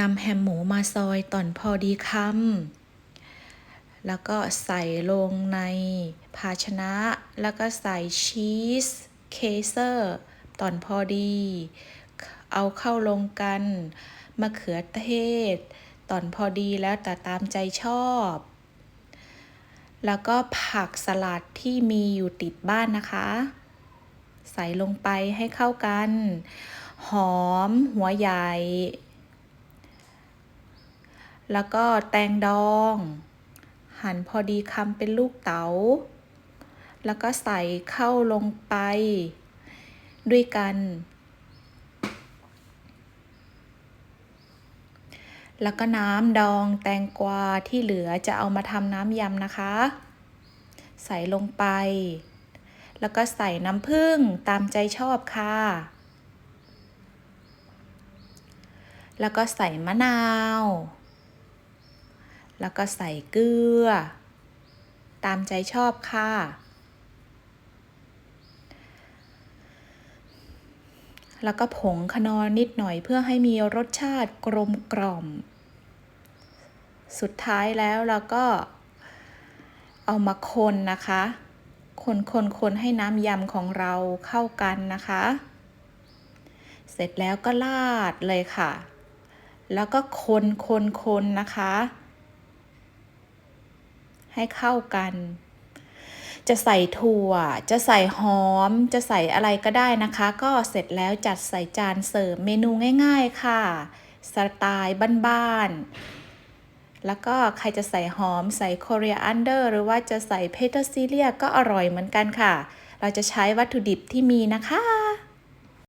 นำแฮมหมูมาซอยต่อนพอดีคำแล้วก็ใส่ลงในภาชนะ แล้วก็ใส่ชีสเคเซอร์ต่อนพอดี เอาเข้าลงกันมะเขือเทศต่อนพอดีแล้วแต่ตามใจชอบ แล้วก็ผักสลัดที่มีอยู่ติดบ้านนะคะ ใส่ลงไปให้เข้ากัน หอมหัวใหญ่ แล้วก็แตงดอง หั่นพอดีคำเป็นลูกเต๋า แล้วก็ใส่เข้าลงไป ด้วยกัน แล้วก็น้ำดองแตงกวาที่เหลือจะเอามาทำน้ำยำนะคะ ใส่ลงไป แล้วก็ใส่น้ำผึ้งตามใจชอบค่ะแล้วก็ใส่มะนาว แล้วก็ใส่เกลือ ตามใจชอบค่ะ แล้วก็ผงคนอนิดหน่อยเพื่อให้มีรสชาติกลมกล่อม สุดท้ายแล้วเราก็เอามาคนนะคะ คนคนคนให้น้ำยำของเราเข้ากันนะคะ เสร็จแล้วก็ลาดเลยค่ะ แล้วก็คนคนคนนะคะ ให้เข้ากัน จะใส่ถั่ว จะใส่หอม จะใส่อะไรก็ได้นะคะ ก็เสร็จแล้วจัดใส่จานเสิร์ฟเมนูง่าย ๆค่ะ สไตล์บ้านๆ แล้วก็ใครจะใส่หอมใส่โคเรียอันเดอร์หรือว่าจะใส่เพเทอร์ซิเลียก็อร่อยเหมือนกันค่ะ เราจะใช้วัตถุดิบที่มีนะคะ